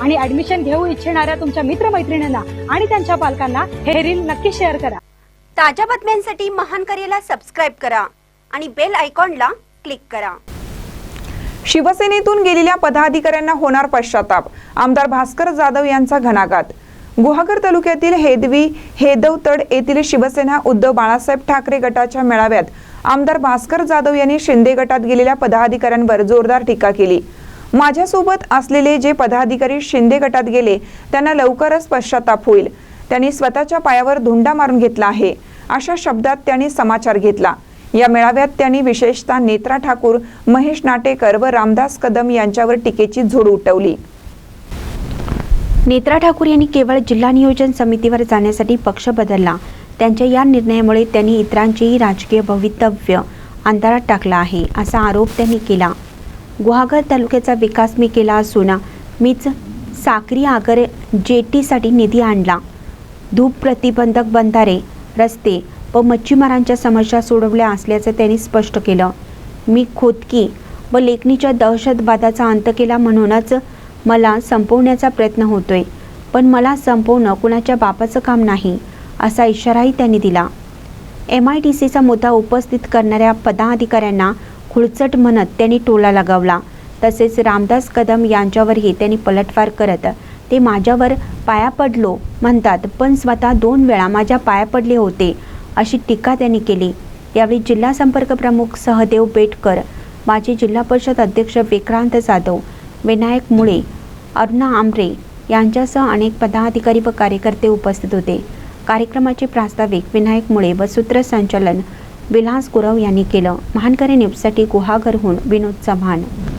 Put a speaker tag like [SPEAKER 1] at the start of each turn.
[SPEAKER 1] आणि ऍडमिशन घेऊ इच्छिणाऱ्या तुमच्या मित्रमैत्रिणींना आणि त्यांच्या पालकांना हे रील नक्की शेअर करा.
[SPEAKER 2] ताज्या बातम्यांसाठी महान करेला सबस्क्राईब करा आणि बेल आयकॉनला क्लिक करा.
[SPEAKER 3] शिवसेनेतून गेलेल्या पदाधिकाऱ्यांना होणार पश्चाताप. आमदार भास्कर जाधव यांचा घणाघात. गुहागर तालुक्यातील हेदवी हेदवतड येथील शिवसेना उद्धव बाळासाहेब ठाकरे गटाच्या मेळाव्यात आमदार भास्कर जाधव यांनी शिंदे गटात गेलेल्या पदाधिकाऱ्यांवर जोरदार टीका केली. माझ्यासोबत असलेले जे पदाधिकारी शिंदे गटात गेले त्यांना लवकरच पश्चाताप होईल. त्यांनी स्वतःच्या पायावर धुंडा मारून घेतला आहे. अशा शब्दात त्यांनी समाचार घेतला. या मेळाव्यात त्यांनी विशेषतः नेत्रा ठाकूर महेश नाटेकर व रामदास कदम यांच्यावर टीकेची झोड उठवली.
[SPEAKER 4] नेत्रा ठाकूर यांनी केवळ जिल्हा नियोजन समितीवर जाण्यासाठी पक्ष बदलला. त्यांच्या या निर्णयामुळे त्यांनी इतरांचेही राजकीय भवितव्य अंधारात टाकला आहे असा आरोप त्यांनी केला. गुहागर तालुक्याचा विकास मी केला असून मीच साक्री आगर जेटीसाठी निधी आणला. धूप प्रतिबंधक बंधारे रस्ते व मच्छीमारांच्या समस्या सोडवल्या असल्याचं त्यांनी स्पष्ट केलं. मी खोदकी व लेखणीच्या दहशतवादाचा अंत केला म्हणूनच मला संपवण्याचा प्रयत्न होतोय पण मला संपवणं कुणाच्या बापाचं काम नाही असा इशाराही त्यांनी दिला. एम आय टी सीचा मुद्दा उपस्थित करणाऱ्या पदाधिकाऱ्यांना खुळचट म्हणत त्यांनी टोला लगावला. तसेच रामदास कदम यांच्यावरही त्यांनी पलटवार करत ते माझ्यावर पाया पडलो म्हणतात. पण स्वतः दोन वेळा माझ्या पाया पडले होते अशी टीका त्यांनी केली. यावेळी जिल्हा संपर्क प्रमुख सहदेव बेटकर माजी जिल्हा परिषद अध्यक्ष विक्रांत जाधव विनायक मुळे अरुणा आमरे यांच्यासह अनेक पदाधिकारी व कार्यकर्ते उपस्थित होते. कार्यक्रमाचे प्रास्ताविक विनायक मुळे व सूत्रसंचालन विलास गुरव यांनी केलं. महानकरी न्यूजसाठी गुहागरहून विनोद चव्हाण